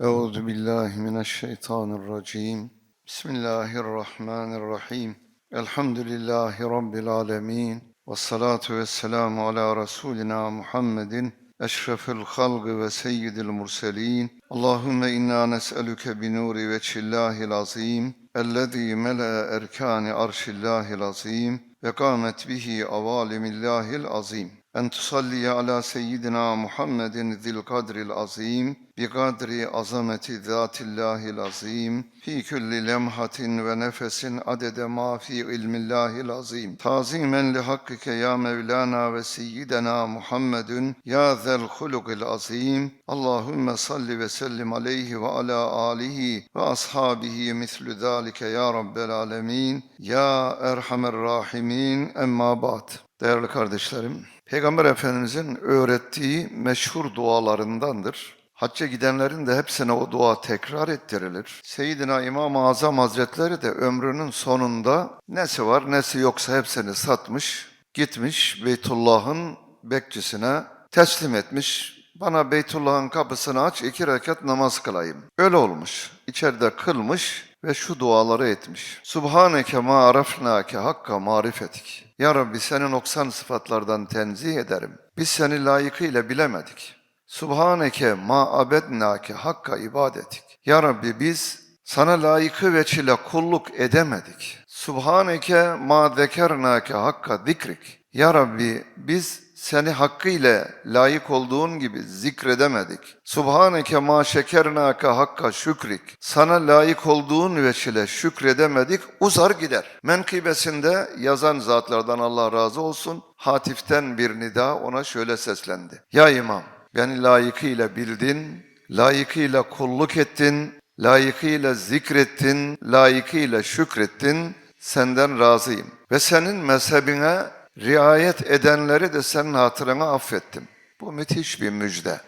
Euzu billahi mineşşeytanirracim. Bismillahirrahmanirrahim. Elhamdülillahi rabbil alamin. Ve salatu vesselamu ala rasulina Muhammedin eşrefil halqi ve seyyidil murselin. Allahümme inna nes'eluke bi nuri veçhillahil azim. Ellezî mele'e erkâni arşillahil azim. Ve kâmet bihi avalimillahil azim. En tusalli ala seyyidina Muhammedin zil kadril azim. Bi kadri azameti zatillahil azim. Fi kulli lemhatin ve nefesin adede ma fi ilmillahil azim. Tazimen li hakkike ya Mevlana ve seyyidena Muhammedun ya zel hulukil azim. Allahümme salli ve sellim aleyhi ve ala alihi ve ashabihi mislü zalike ya Rabbel alemin. Ya Erhamer Rahimin emma ba'd. Değerli kardeşlerim, Peygamber Efendimizin öğrettiği meşhur dualarındandır. Hacca gidenlerin de hepsine o dua tekrar ettirilir. Seyyidina İmam-ı Azam Hazretleri de ömrünün sonunda nesi var nesi yoksa hepsini satmış, gitmiş Beytullah'ın bekçisine teslim etmiş. Bana Beytullah'ın kapısını aç iki rekat namaz kılayım. Öyle olmuş. İçeride kılmış ve şu duaları etmiş. Subhaneke ma arafnake hakka marifetik. Ya Rabbi seni noksan sıfatlardan tenzih ederim. Biz seni layıkıyla bilemedik. Subhaneke ma abednake hakka ibadetik. Ya Rabbi biz sana layıkı veçile kulluk edemedik. Subhaneke ma zekernake hakka zikrik. Ya Rabbi biz seni hakkıyla layık olduğun gibi zikredemedik. Subhaneke ma şekernake hakka şükrik. Sana layık olduğun veçile şükredemedik, uzar gider. Menkıbesinde yazan zatlardan Allah razı olsun, hatiften bir nida ona şöyle seslendi. Ya İmam, beni layıkıyla bildin, layıkıyla kulluk ettin, layıkıyla zikrettin, layıkıyla şükrettin, senden razıyım. Ve senin mezhebine riayet edenleri de senin hatırına affettim. Bu müthiş bir müjde.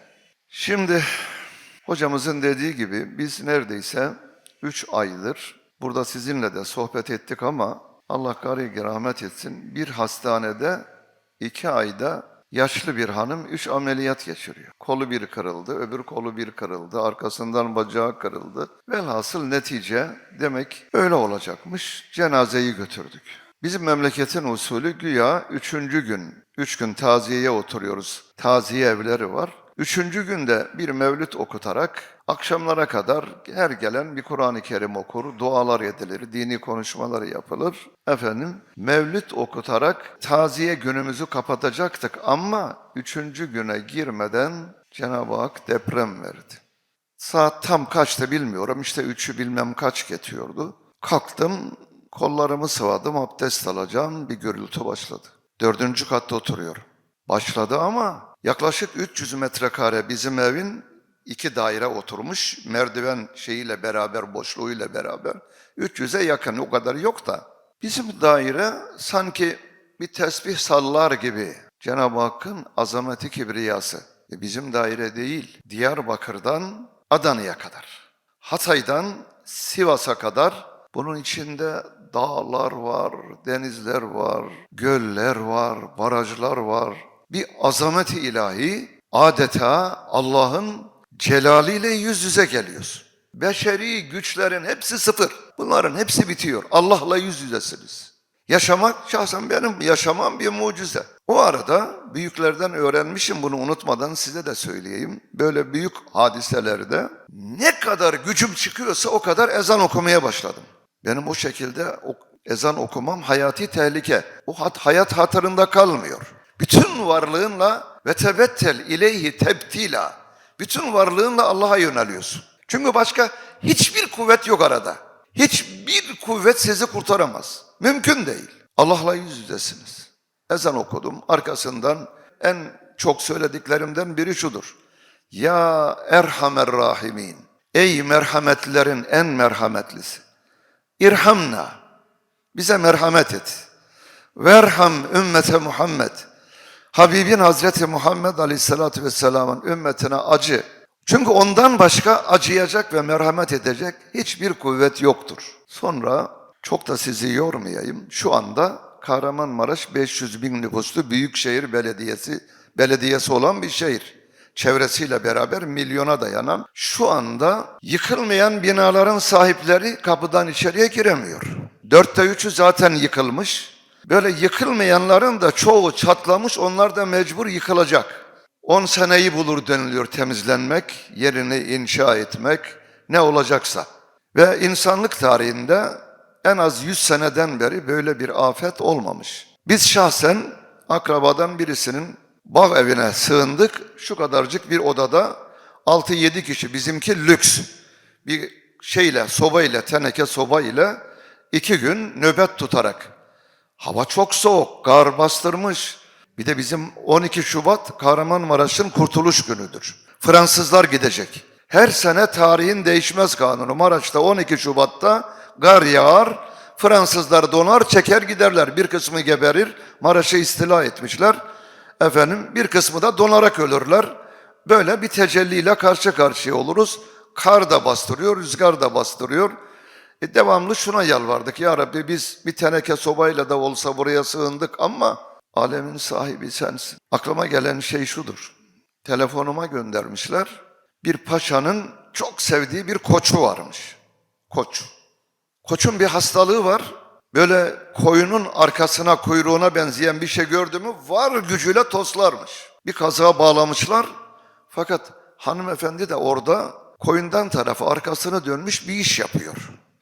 Şimdi hocamızın dediği gibi biz neredeyse üç aydır burada sizinle de sohbet ettik ama Allah gari rahmet etsin bir hastanede iki ayda yaşlı bir hanım üç ameliyat geçiriyor. Kolu bir kırıldı, öbür kolu bir kırıldı, arkasından bacağı kırıldı. Velhasıl netice demek öyle olacakmış. Cenazeyi götürdük. Bizim memleketin usulü güya üçüncü gün, üç gün taziyeye oturuyoruz. Taziye evleri var. Üçüncü günde bir mevlüt okutarak akşamlara kadar her gelen bir Kur'an-ı Kerim okur, dualar edilir, dini konuşmalar yapılır. Efendim mevlüt okutarak taziye günümüzü kapatacaktık ama üçüncü güne girmeden Cenab-ı Hak deprem verdi. Saat tam kaçta bilmiyorum işte üçü bilmem kaç geçiyordu. Kalktım kollarımı sıvadım abdest alacağım bir gürültü başladı. Dördüncü katta oturuyorum. Başladı ama yaklaşık 300 metrekare bizim evin iki daire oturmuş. Merdiven şeyiyle beraber, boşluğuyla beraber. 300'e yakın o kadar yok da. Bizim daire sanki bir tesbih sallar gibi. Cenab-ı Hakk'ın azameti kibriyası. E bizim daire değil, Diyarbakır'dan Adana'ya kadar. Hatay'dan Sivas'a kadar bunun içinde dağlar var, denizler var, göller var, barajlar var. Bir azameti ilahi adeta Allah'ın celaliyle yüz yüze geliyorsun. Beşeri güçlerin hepsi sıfır. Bunların hepsi bitiyor. Allah'la yüz yüzesiniz. Yaşamak şahsen benim yaşamam bir mucize. O arada büyüklerden öğrenmişim bunu unutmadan size de söyleyeyim. Böyle büyük hadiselerde ne kadar gücüm çıkıyorsa o kadar ezan okumaya başladım. Benim o şekilde ezan okumam hayati tehlike. O hat, hayat hatırında kalmıyor. Bütün varlığınla ve tebettel ileyhi tebtila. Bütün varlığınla Allah'a yöneliyorsun. Çünkü başka hiçbir kuvvet yok arada. Hiçbir kuvvet sizi kurtaramaz. Mümkün değil. Allah'la yüz yüzesiniz. Ezan okudum. Arkasından en çok söylediklerimden biri şudur. Ya Erhamer Rahimin. Ey merhametlilerin en merhametlisi. İrhamna. Bize merhamet et. Verham ümmete Muhammed. Habibin Hazreti Muhammed Aleyhisselatü Vesselam'ın ümmetine acı. Çünkü ondan başka acıyacak ve merhamet edecek hiçbir kuvvet yoktur. Sonra çok da sizi yormayayım. Şu anda Kahramanmaraş 500 bin nüfuslu Büyükşehir Belediyesi belediyesi olan bir şehir. Çevresiyle beraber milyona dayanan şu anda yıkılmayan binaların sahipleri kapıdan içeriye giremiyor. Dörtte üçü zaten yıkılmış. Böyle yıkılmayanların da çoğu çatlamış onlar da mecbur yıkılacak. 10 seneyi bulur deniliyor temizlenmek, yerini inşa etmek ne olacaksa. Ve insanlık tarihinde en az 100 seneden beri böyle bir afet olmamış. Biz şahsen akrabadan birisinin bağ evine sığındık. Şu kadarcık bir odada 6-7 kişi bizimki lüks. Bir şeyle, sobayla, teneke sobayla iki gün nöbet tutarak. Hava çok soğuk, kar bastırmış. Bir de bizim 12 Şubat Kahramanmaraş'ın kurtuluş günüdür. Fransızlar gidecek. Her sene tarihin değişmez kanunu. Maraş'ta 12 Şubat'ta gar yağar, Fransızlar donar, çeker giderler. Bir kısmı geberir, Maraş'ı istila etmişler. Efendim bir kısmı da donarak ölürler. Böyle bir tecelliyle karşı karşıya oluruz. Kar da bastırıyor, rüzgar da bastırıyor. E devamlı şuna yalvardık. Ya Rabbi biz bir teneke sobayla da olsa buraya sığındık ama alemin sahibi sensin. Aklıma gelen şey şudur. Telefonuma göndermişler. Bir paşanın çok sevdiği bir koçu varmış. Koç. Koçun bir hastalığı var. Böyle koyunun arkasına kuyruğuna benzeyen bir şey gördü mü var gücüyle toslarmış. Bir kazığa bağlamışlar. Fakat hanımefendi de orada koyundan tarafı arkasını dönmüş bir iş yapıyor.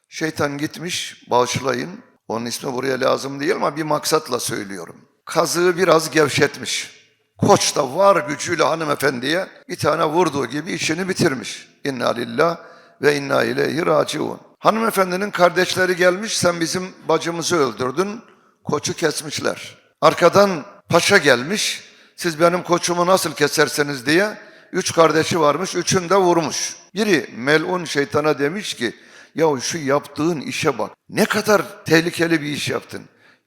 Şeytan gitmiş bağışlayın. Onun ismi buraya lazım değil ama bir maksatla söylüyorum. Kazığı biraz gevşetmiş. Koç da var gücüyle hanımefendiye bir tane vurduğu gibi işini bitirmiş. İnna lillah ve inna ileyhi raciun. Hanımefendinin kardeşleri gelmiş, sen bizim bacımızı öldürdün, koçu kesmişler. Arkadan paşa gelmiş, siz benim koçumu nasıl keserseniz diye, üç kardeşi varmış, üçünü de vurmuş. Biri melun şeytana demiş ki, ya şu yaptığın işe bak, ne kadar tehlikeli bir iş yaptın.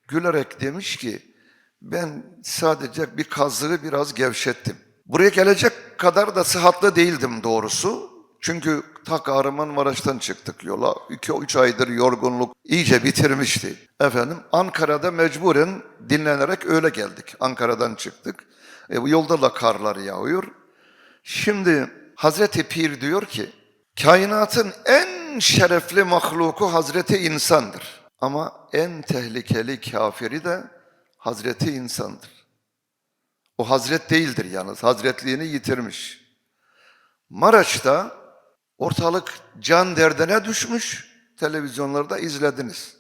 Gülerek demiş ki, ben sadece bir kazığı biraz gevşettim. Buraya gelecek kadar da sıhhatlı değildim doğrusu. Çünkü ta Kahramanmaraş'tan çıktık yola. 2-3 aydır yorgunluk iyice bitirmişti. Efendim Ankara'da mecburen dinlenerek öyle geldik. Ankara'dan çıktık. E, yolda da karlar yağıyor. Şimdi Hazreti Pir diyor ki, kainatın en şerefli mahluku Hazreti insandır. Ama en tehlikeli kafiri de Hazreti insandır. O hazret değildir yalnız, hazretliğini yitirmiş. Maraş'ta ortalık can derdine düşmüş, televizyonlarda izlediniz.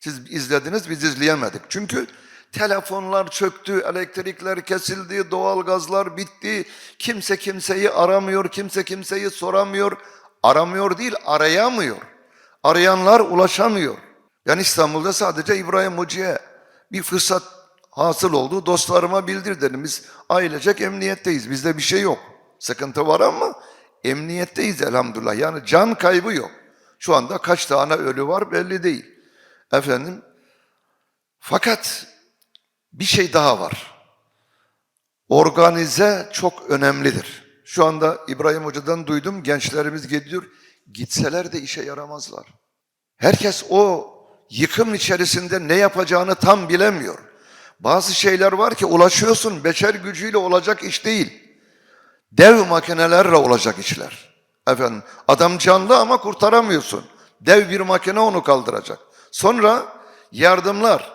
Siz izlediniz, biz izleyemedik. Çünkü telefonlar çöktü, elektrikler kesildi, doğalgazlar bitti. Kimse kimseyi aramıyor, kimse kimseyi soramıyor. Aramıyor değil, arayamıyor. Arayanlar ulaşamıyor. Yani İstanbul'da sadece İbrahim Hoca'ya bir fırsat hasıl oldu. Dostlarıma bildir dedim. Biz ailecek emniyetteyiz. Bizde bir şey yok. Sıkıntı var ama emniyetteyiz elhamdülillah. Yani can kaybı yok. Şu anda kaç tane ölü var belli değil. Efendim fakat bir şey daha var. Organize çok önemlidir. Şu anda İbrahim Hoca'dan duydum gençlerimiz gidiyor. Gitseler de işe yaramazlar. Herkes o yıkım içerisinde ne yapacağını tam bilemiyor. Bazı şeyler var ki ulaşıyorsun beşer gücüyle olacak iş değil. Dev makinelerle olacak işler. Efendim adam canlı ama kurtaramıyorsun. Dev bir makine onu kaldıracak. Sonra yardımlar.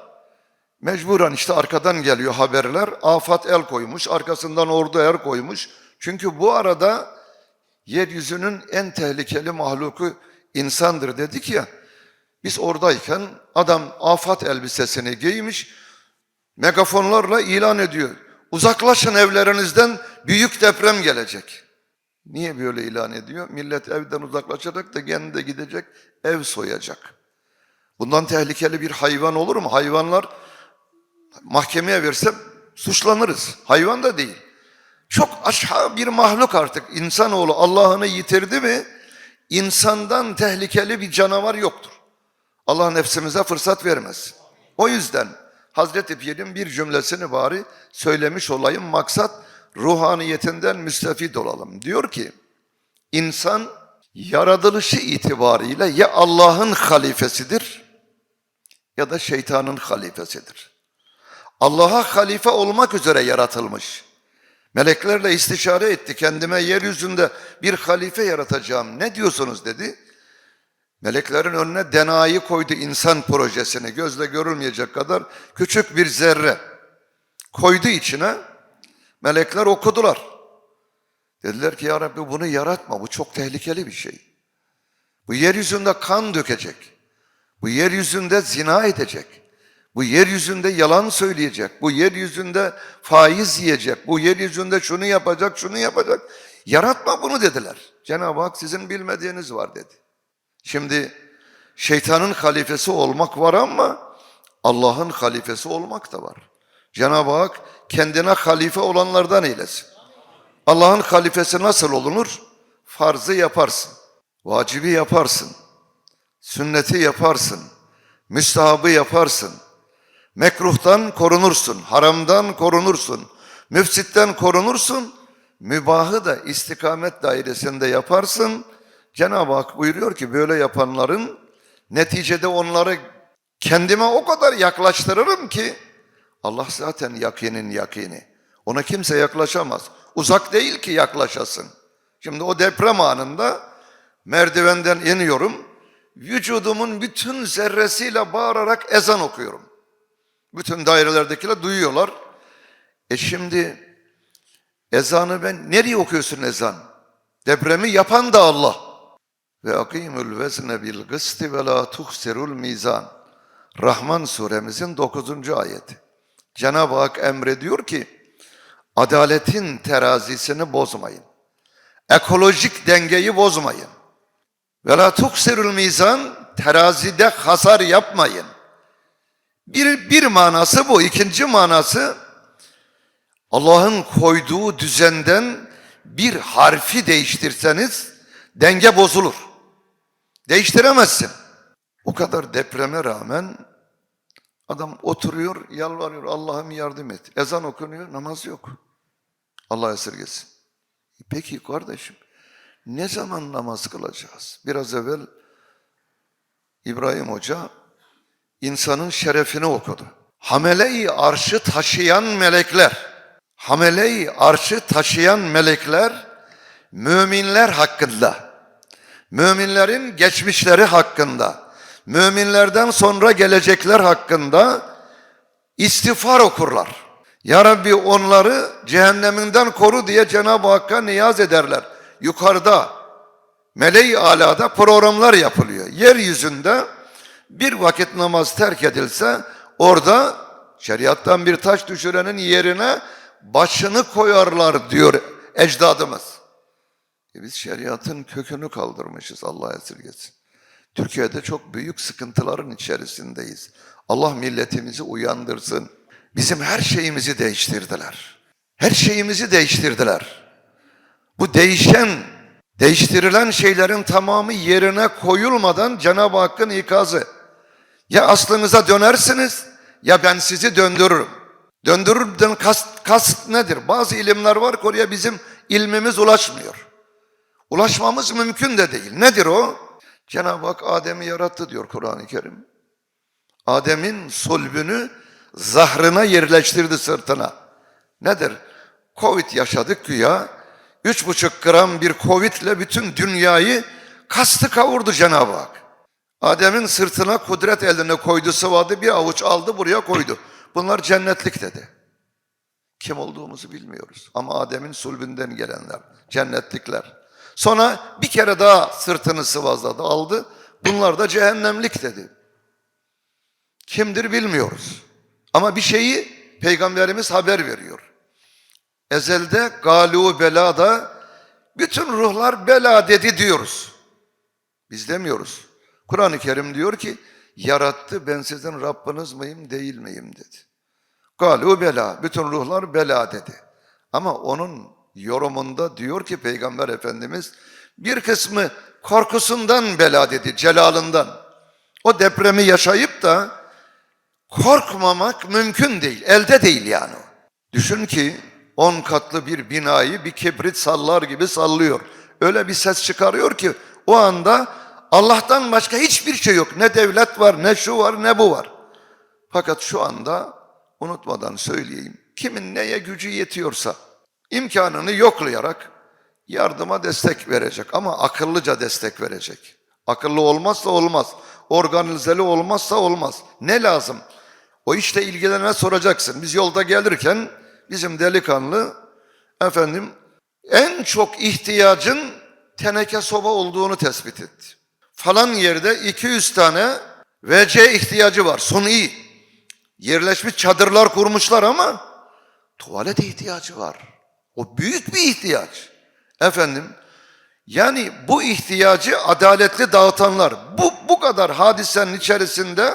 Mecburen işte arkadan geliyor haberler. Afat el koymuş, arkasından ordu er koymuş. Çünkü bu arada yeryüzünün en tehlikeli mahluku insandır dedik ya. Biz oradayken adam afat elbisesini giymiş, megafonlarla ilan ediyor. Uzaklaşın evlerinizden büyük deprem gelecek. Niye böyle ilan ediyor? Millet evden uzaklaşacak da kendi de gidecek, ev soyacak. Bundan tehlikeli bir hayvan olur mu? Hayvanlar mahkemeye versem suçlanırız. Hayvan da değil. Çok aşağı bir mahluk artık. İnsanoğlu Allah'ını yitirdi mi insandan tehlikeli bir canavar yoktur. Allah nefsimize fırsat vermez. O yüzden Hazreti Pir'in bir cümlesini bari söylemiş olayım. Maksat ruhaniyetinden müstefid olalım. Diyor ki insan yaratılışı itibariyle ya Allah'ın halifesidir ya da şeytanın halifesidir. Allah'a halife olmak üzere yaratılmış. Meleklerle istişare etti. Kendime yeryüzünde bir halife yaratacağım. Ne diyorsunuz dedi. Meleklerin önüne denayı koydu insan projesini. Gözle görülmeyecek kadar küçük bir zerre. Koydu içine. Melekler okudular. Dediler ki ya Rabbi bunu yaratma. Bu çok tehlikeli bir şey. Bu yeryüzünde kan dökecek. Bu yeryüzünde zina edecek. Bu yeryüzünde yalan söyleyecek. Bu yeryüzünde faiz yiyecek. Bu yeryüzünde şunu yapacak, şunu yapacak. Yaratma bunu dediler. Cenab-ı Hak sizin bilmediğiniz var dedi. Şimdi şeytanın halifesi olmak var ama Allah'ın halifesi olmak da var. Cenab-ı Hak kendine halife olanlardan eylesin. Allah'ın halifesi nasıl olunur? Farzı yaparsın, vacibi yaparsın, sünneti yaparsın, müstahabı yaparsın, mekruhtan korunursun, haramdan korunursun, müfsitten korunursun, mübahı da istikamet dairesinde yaparsın. Cenab-ı Hak buyuruyor ki böyle yapanların neticede onları kendime o kadar yaklaştırırım ki Allah zaten yakinin yakini. Ona kimse yaklaşamaz. Uzak değil ki yaklaşasın. Şimdi o deprem anında merdivenden iniyorum. Vücudumun bütün zerresiyle bağırarak ezan okuyorum. Bütün dairelerdekiler duyuyorlar. E şimdi ezanı ben nereye okuyorsun ezan? Depremi yapan da Allah. Ve akimul vezne bil gısti ve la tuhsirul mizan. Rahman suremizin 9. ayeti. Cenab-ı Hak emrediyor ki adaletin terazisini bozmayın. Ekolojik dengeyi bozmayın. Ve la tuksirul mizan terazide hasar yapmayın. Bir, bir manası bu. İkinci manası Allah'ın koyduğu düzenden bir harfi değiştirseniz denge bozulur. Değiştiremezsin. O kadar depreme rağmen adam oturuyor, yalvarıyor Allah'ım yardım et. Ezan okunuyor, namaz yok. Allah esirgesin. Peki kardeşim, ne zaman namaz kılacağız? Biraz evvel İbrahim Hoca insanın şerefini okudu. Hamele-i arşı taşıyan melekler, hamele-i arşı taşıyan melekler müminler hakkında, müminlerin geçmişleri hakkında, müminlerden sonra gelecekler hakkında istiğfar okurlar. Ya Rabbi onları cehenneminden koru diye Cenab-ı Hakk'a niyaz ederler. Yukarıda, meleği alada programlar yapılıyor. Yeryüzünde bir vakit namaz terk edilse orada şeriattan bir taş düşürenin yerine başını koyarlar diyor ecdadımız. E biz şeriatın kökünü kaldırmışız Allah esirgesin. Türkiye'de çok büyük sıkıntıların içerisindeyiz. Allah milletimizi uyandırsın. Bizim her şeyimizi değiştirdiler. Her şeyimizi değiştirdiler. Bu değişen, değiştirilen şeylerin tamamı yerine koyulmadan Cenab-ı Hakk'ın ikazı. Ya aslınıza dönersiniz ya ben sizi döndürürüm. Döndürürden kast, kast nedir? Bazı ilimler var ki oraya bizim ilmimiz ulaşmıyor. Ulaşmamız mümkün de değil. Nedir o? Cenab-ı Hak Adem'i yarattı diyor Kur'an-ı Kerim. Adem'in sulbünü zahrına yerleştirdi sırtına. Nedir? Covid yaşadık güya. Üç buçuk gram bir Covid'le bütün dünyayı kastı kavurdu Cenab-ı Hak. Adem'in sırtına kudret eline koydu, sıvadı, bir avuç aldı buraya koydu. Bunlar cennetlik dedi. Kim olduğumuzu bilmiyoruz. Ama Adem'in sulbünden gelenler, cennetlikler. Sonra bir kere daha sırtını sıvazladı, aldı. Bunlar da cehennemlik dedi. Kimdir bilmiyoruz. Ama bir şeyi Peygamberimiz haber veriyor. Ezelde galu belada bütün ruhlar bela dedi diyoruz. Biz demiyoruz. Kur'an-ı Kerim diyor ki yarattı ben sizin Rabbiniz miyim değil miyim dedi. Galu bela bütün ruhlar bela dedi. Ama onun yorumunda diyor ki Peygamber Efendimiz bir kısmı korkusundan bela dedi celalından. O depremi yaşayıp da korkmamak mümkün değil. Elde değil yani. Düşün ki on katlı bir binayı bir kibrit sallar gibi sallıyor. Öyle bir ses çıkarıyor ki o anda Allah'tan başka hiçbir şey yok. Ne devlet var, ne şu var, ne bu var. Fakat şu anda unutmadan söyleyeyim. Kimin neye gücü yetiyorsa imkanını yoklayarak yardıma destek verecek ama akıllıca destek verecek. Akıllı olmazsa olmaz. Organizeli olmazsa olmaz. Ne lazım? O işle ilgilenene soracaksın. Biz yolda gelirken bizim delikanlı efendim en çok ihtiyacın teneke soba olduğunu tespit etti. Falan yerde 200 tane VC ihtiyacı var. Suni. Yerleşmiş çadırlar kurmuşlar ama tuvalet ihtiyacı var. O büyük bir ihtiyaç. Efendim yani bu ihtiyacı adaletli dağıtanlar. Bu, bu kadar hadisenin içerisinde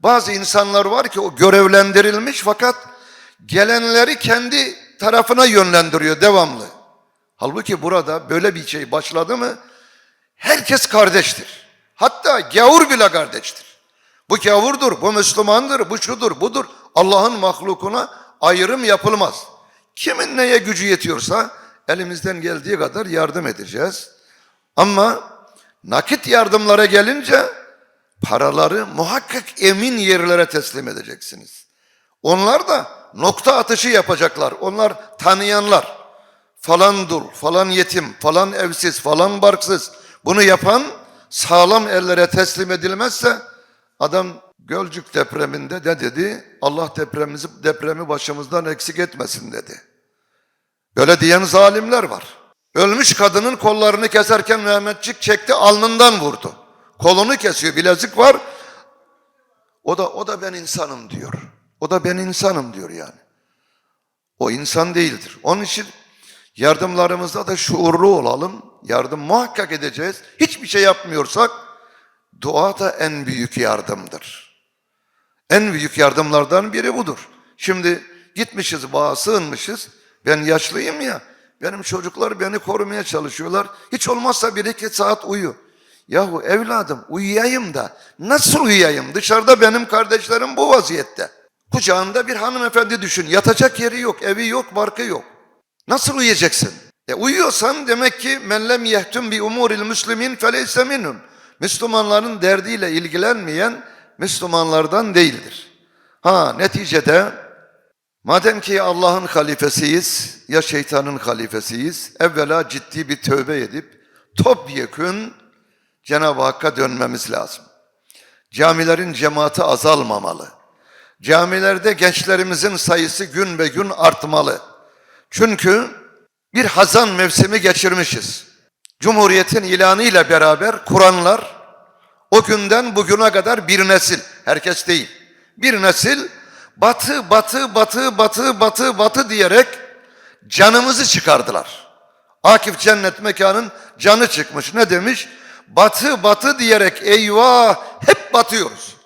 bazı insanlar var ki o görevlendirilmiş fakat gelenleri kendi tarafına yönlendiriyor devamlı. Halbuki burada böyle bir şey başladı mı herkes kardeştir. Hatta gavur bile kardeştir. Bu gavurdur, bu Müslümandır, bu şudur, budur. Allah'ın mahlukuna ayrım yapılmaz. Kimin neye gücü yetiyorsa elimizden geldiği kadar yardım edeceğiz. Ama nakit yardımlara gelince paraları muhakkak emin yerlere teslim edeceksiniz. Onlar da nokta atışı yapacaklar. Onlar tanıyanlar. Falan dul, falan yetim, falan evsiz, falan barksız. Bunu yapan sağlam ellere teslim edilmezse adam Gölcük depreminde ne dedi? Allah depremimizi, depremi başımızdan eksik etmesin dedi. Böyle diyen zalimler var. Ölmüş kadının kollarını keserken Mehmetçik çekti alnından vurdu. Kolunu kesiyor bilezik var. O da o da ben insanım diyor. O da ben insanım diyor yani. O insan değildir. Onun için yardımlarımızda da şuurlu olalım. Yardım muhakkak edeceğiz. Hiçbir şey yapmıyorsak dua da en büyük yardımdır. En büyük yardımlardan biri budur. Şimdi gitmişiz bağa sığınmışız. Ben yaşlıyım ya. Benim çocuklar beni korumaya çalışıyorlar. Hiç olmazsa bir iki saat uyu. Yahu evladım uyuyayım da nasıl uyuyayım? Dışarıda benim kardeşlerim bu vaziyette. Kucağında bir hanımefendi düşün. Yatacak yeri yok, evi yok, barkı yok. Nasıl uyuyacaksın? E uyuyorsan demek ki men lem yehtüm bi umuril muslimin feleyse minhum. Müslümanların derdiyle ilgilenmeyen Müslümanlardan değildir. Ha neticede madem ki Allah'ın halifesiyiz ya şeytanın halifesiyiz evvela ciddi bir tövbe edip topyekün Cenab-ı Hakk'a dönmemiz lazım. Camilerin cemaati azalmamalı. Camilerde gençlerimizin sayısı gün be gün artmalı. Çünkü bir hazan mevsimi geçirmişiz. Cumhuriyetin ilanıyla beraber Kur'anlar o günden bugüne kadar bir nesil, herkes değil, bir nesil batı, batı, batı, batı, batı, batı diyerek canımızı çıkardılar. Akif cennet mekanın canı çıkmış. Ne demiş? Batı, batı diyerek eyvah hep batıyoruz.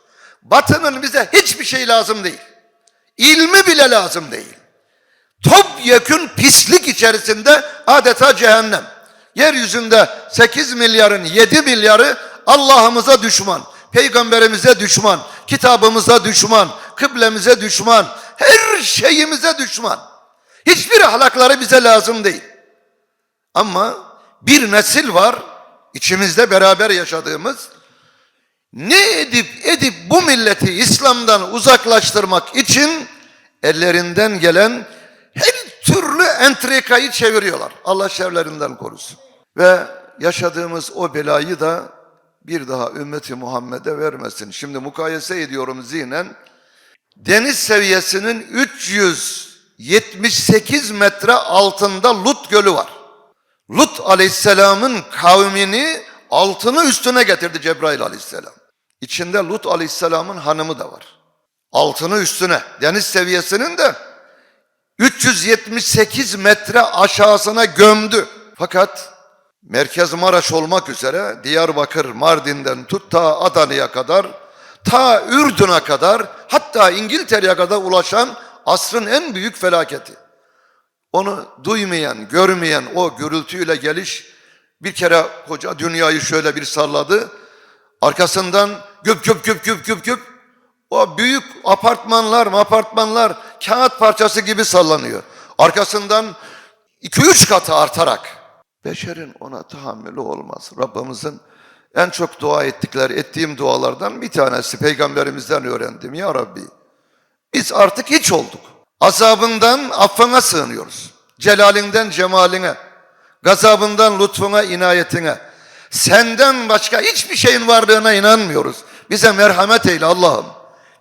Batının bize hiçbir şey lazım değil. İlmi bile lazım değil. Topyekün pislik içerisinde adeta cehennem. Yeryüzünde 8 milyarın 7 milyarı Allah'ımıza düşman, peygamberimize düşman, kitabımıza düşman, kıblemize düşman, her şeyimize düşman. Hiçbir ahlakları bize lazım değil. Ama bir nesil var, içimizde beraber yaşadığımız, ne edip edip bu milleti İslam'dan uzaklaştırmak için ellerinden gelen her türlü entrikayı çeviriyorlar. Allah şerlerinden korusun. Ve yaşadığımız o belayı da bir daha ümmeti Muhammed'e vermesin. Şimdi mukayese ediyorum zihnen. Deniz seviyesinin 378 metre altında Lut Gölü var. Lut aleyhisselamın kavmini altını üstüne getirdi Cebrail aleyhisselam. İçinde Lut aleyhisselamın hanımı da var. Altını üstüne. Deniz seviyesinin de 378 metre aşağısına gömdü. Fakat Merkez Maraş olmak üzere Diyarbakır, Mardin'den tut ta Adana'ya kadar, ta Ürdün'e kadar, hatta İngiltere'ye kadar ulaşan asrın en büyük felaketi. Onu duymayan, görmeyen o gürültüyle geliş bir kere koca dünyayı şöyle bir salladı. Arkasından güp güp güp güp güp güp o büyük apartmanlar, apartmanlar kağıt parçası gibi sallanıyor. Arkasından iki üç katı artarak beşerin ona tahammülü olmaz. Rabbimizin en çok dua ettikleri, ettiğim dualardan bir tanesi peygamberimizden öğrendim. Ya Rabbi biz artık hiç olduk. Azabından affına sığınıyoruz. celalinden cemaline, gazabından lütfuna, inayetine, senden başka hiçbir şeyin varlığına inanmıyoruz. Bize merhamet eyle Allah'ım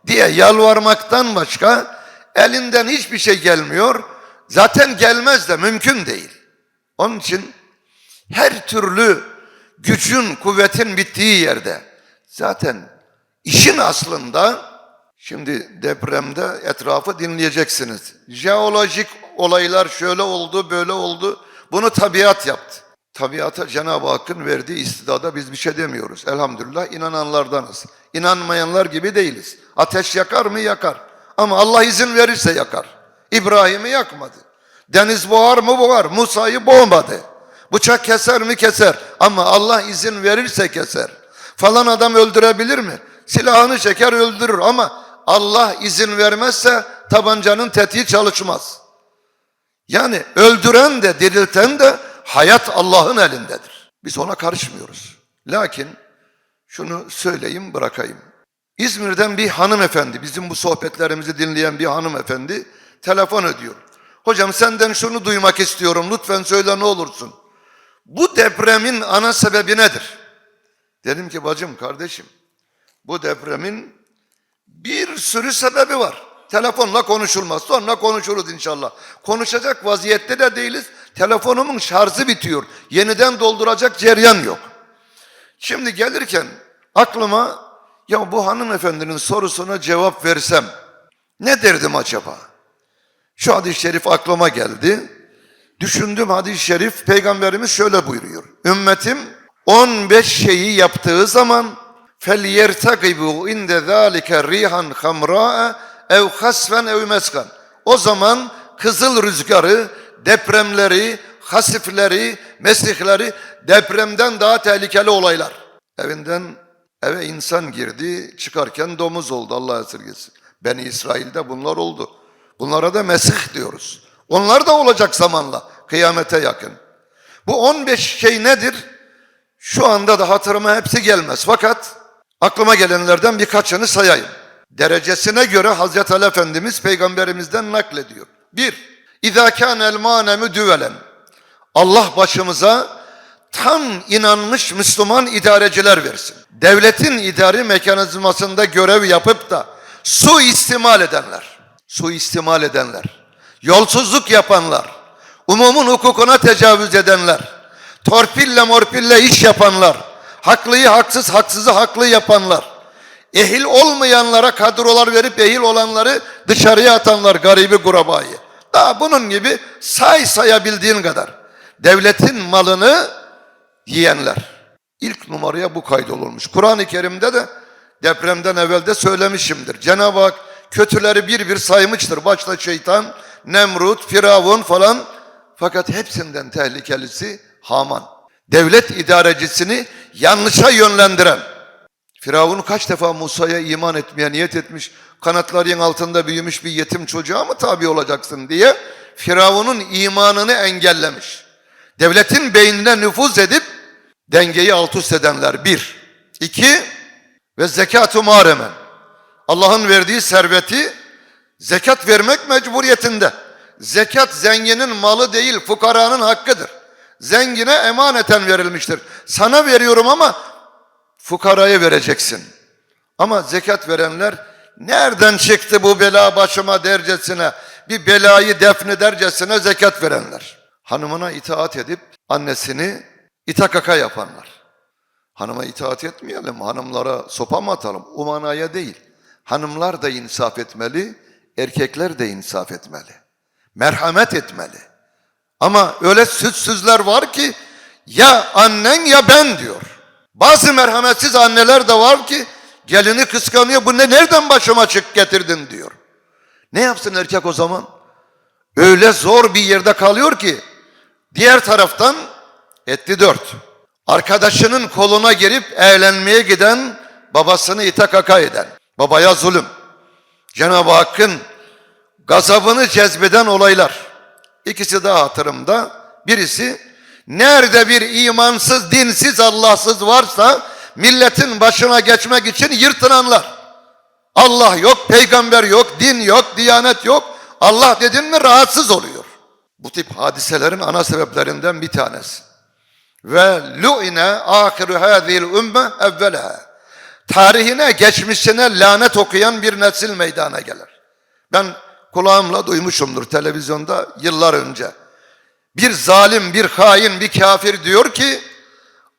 diye yalvarmaktan başka elinden hiçbir şey gelmiyor. Zaten gelmez de mümkün değil. Onun için her türlü gücün, kuvvetin bittiği yerde zaten işin aslında şimdi depremde etrafı dinleyeceksiniz. Jeolojik olaylar şöyle oldu, böyle oldu. Bunu tabiat yaptı. Tabiata Cenab-ı Hakk'ın verdiği istidada biz bir şey demiyoruz. Elhamdülillah inananlardanız. İnanmayanlar gibi değiliz. Ateş yakar mı? Yakar. Ama Allah izin verirse yakar. İbrahim'i yakmadı. Deniz boğar mı? Boğar. Musa'yı boğmadı. Bıçak keser mi? Keser. Ama Allah izin verirse keser. Falan adam öldürebilir mi? Silahını çeker öldürür ama Allah izin vermezse tabancanın tetiği çalışmaz. Yani öldüren de dirilten de hayat Allah'ın elindedir. Biz ona karışmıyoruz. Lakin şunu söyleyeyim bırakayım. İzmir'den bir hanımefendi, bizim bu sohbetlerimizi dinleyen bir hanımefendi telefon ediyor. Hocam senden şunu duymak istiyorum lütfen söyle ne olursun. Bu depremin ana sebebi nedir? Dedim ki bacım kardeşim bu depremin bir sürü sebebi var. Telefonla konuşulmaz. Sonra konuşuruz inşallah. Konuşacak vaziyette de değiliz. Telefonumun şarjı bitiyor. Yeniden dolduracak ceryan yok. Şimdi gelirken aklıma ya bu hanımefendinin sorusuna cevap versem ne derdim acaba? Şu hadis-i şerif aklıma geldi. Düşündüm hadis-i şerif peygamberimiz şöyle buyuruyor. Ümmetim 15 şeyi yaptığı zaman فَلْيَرْتَقِبُوا اِنْدَ ذَٰلِكَ رِيحًا خَمْرَاءَ ev hasfen ev meskan. O zaman kızıl rüzgarı, depremleri, hasifleri, mesihleri depremden daha tehlikeli olaylar. Evinden eve insan girdi, çıkarken domuz oldu Allah esirgesin. Beni İsrail'de bunlar oldu. Bunlara da mesih diyoruz. Onlar da olacak zamanla kıyamete yakın. Bu 15 şey nedir? Şu anda da hatırıma hepsi gelmez. Fakat aklıma gelenlerden birkaçını sayayım. Derecesine göre Hazreti Ali Efendimiz peygamberimizden naklediyor. Bir, İzâ kânel mânemi düvelen. Allah başımıza tam inanmış Müslüman idareciler versin. Devletin idari mekanizmasında görev yapıp da suistimal edenler. Suistimal edenler yolsuzluk yapanlar, umumun hukukuna tecavüz edenler, torpille morpille iş yapanlar, haklıyı haksız, haksızı haklı yapanlar, ehil olmayanlara kadrolar verip ehil olanları dışarıya atanlar garibi gurabayı. Daha bunun gibi say sayabildiğin kadar devletin malını yiyenler. İlk numaraya bu kaydolurmuş. Kur'an-ı Kerim'de de depremden evvel de söylemişimdir. Cenab-ı Hak kötüleri bir bir saymıştır. Başta şeytan, Nemrut, Firavun falan. Fakat hepsinden tehlikelisi Haman. Devlet idarecisini yanlışa yönlendiren. Firavun kaç defa Musa'ya iman etmeye niyet etmiş. Kanatların altında büyümüş bir yetim çocuğa mı tabi olacaksın diye Firavun'un imanını engellemiş. Devletin beynine nüfuz edip dengeyi alt üst edenler bir. İki ve zekat-ı maremen. Allah'ın verdiği serveti zekat vermek mecburiyetinde. Zekat zenginin malı değil fukaranın hakkıdır. Zengine emaneten verilmiştir. Sana veriyorum ama fukaraya vereceksin. Ama zekat verenler nereden çıktı bu bela başıma dercesine bir belayı defnedercesine zekat verenler. Hanımına itaat edip annesini itakaka yapanlar. Hanıma itaat etmeyelim, hanımlara sopa mı atalım? O manaya değil. Hanımlar da insaf etmeli, erkekler de insaf etmeli. Merhamet etmeli. Ama öyle sütsüzler var ki ya annen ya ben diyor. Bazı merhametsiz anneler de var ki gelini kıskanıyor. Bu ne nereden başıma çık getirdin diyor. Ne yapsın erkek o zaman? Öyle zor bir yerde kalıyor ki diğer taraftan etti dört. Arkadaşının koluna girip eğlenmeye giden babasını itakaka eden. Babaya zulüm. Cenab-ı Hakk'ın gazabını cezbeden olaylar. İkisi daha hatırımda. Birisi nerede bir imansız, dinsiz, Allahsız varsa milletin başına geçmek için yırtınanlar. Allah yok, peygamber yok, din yok, diyanet yok. Allah dedin mi rahatsız oluyor. Bu tip hadiselerin ana sebeplerinden bir tanesi. Ve lu'ine ahiru hadhihi ümme evvelaha. Tarihine, geçmişine lanet okuyan bir nesil meydana gelir. Ben kulağımla duymuşumdur televizyonda yıllar önce. Bir zalim, bir hain, bir kafir diyor ki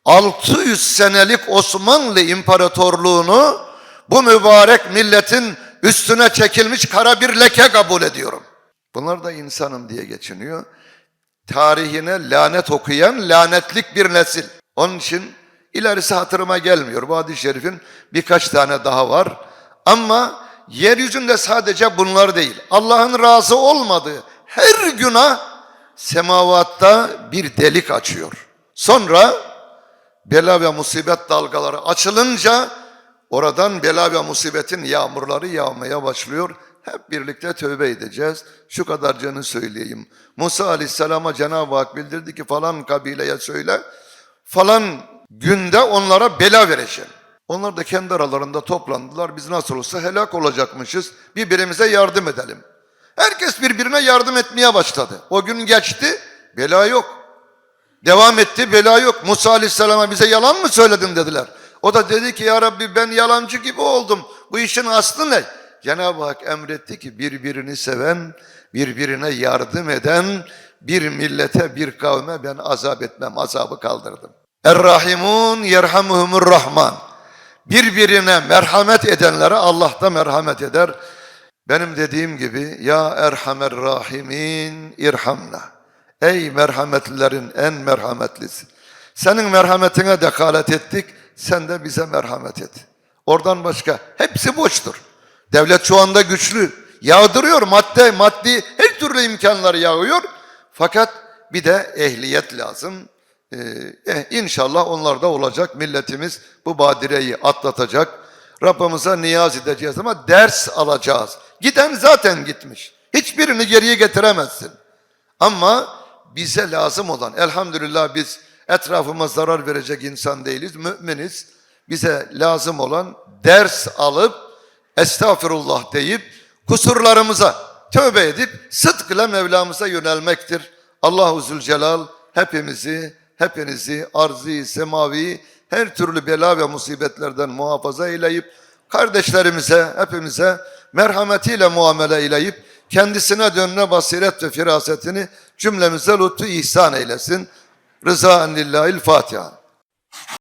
600 senelik Osmanlı İmparatorluğunu bu mübarek milletin üstüne çekilmiş kara bir leke kabul ediyorum. Bunlar da insanım diye geçiniyor. Tarihine lanet okuyan lanetlik bir nesil. Onun için ilerisi hatırıma gelmiyor. Bu hadis-i şerifin birkaç tane daha var. Ama yeryüzünde sadece bunlar değil. Allah'ın razı olmadığı her günah semavatta bir delik açıyor. Sonra bela ve musibet dalgaları açılınca oradan bela ve musibetin yağmurları yağmaya başlıyor. Hep birlikte tövbe edeceğiz. Şu kadarcını söyleyeyim. Musa Aleyhisselam'a Cenab-ı Hak bildirdi ki falan kabileye söyle. Falan günde onlara bela vereceğim. Onlar da kendi aralarında toplandılar. Biz nasıl olsa helak olacakmışız. Birbirimize yardım edelim. Herkes birbirine yardım etmeye başladı. O gün geçti, bela yok. Devam etti, bela yok. Musa Aleyhisselam'a bize yalan mı söyledin dediler. O da dedi ki ya Rabbi ben yalancı gibi oldum. Bu işin aslı ne? Cenab-ı Hak emretti ki birbirini seven, birbirine yardım eden bir millete, bir kavme ben azap etmem, azabı kaldırdım. Er-Rahimun yerhamuhumur Rahman. Birbirine merhamet edenlere Allah da merhamet eder. Benim dediğim gibi ya Erhamer Rahimin irhamna. Ey merhametlilerin en merhametlisi. Senin merhametine dekalet ettik, sen de bize merhamet et. Oradan başka hepsi boştur. Devlet şu anda güçlü. Yağdırıyor madde, maddi her türlü imkanlar yağıyor. Fakat bir de ehliyet lazım. Ee, eh, inşallah onlar da olacak. Milletimiz bu badireyi atlatacak. Rabbimize niyaz edeceğiz ama ders alacağız. Giden zaten gitmiş. Hiçbirini geriye getiremezsin. Ama bize lazım olan, elhamdülillah biz etrafıma zarar verecek insan değiliz, müminiz. Bize lazım olan ders alıp, estağfirullah deyip, kusurlarımıza tövbe edip, sıdkla Mevlamıza yönelmektir. Allahu Zülcelal hepimizi, hepinizi arzi, semavi, her türlü bela ve musibetlerden muhafaza eyleyip, kardeşlerimize, hepimize merhametiyle muamele eyleyip, kendisine dönme basiret ve firasetini cümlemize lütfu ihsan eylesin. Rıza lillahi'l Fatiha.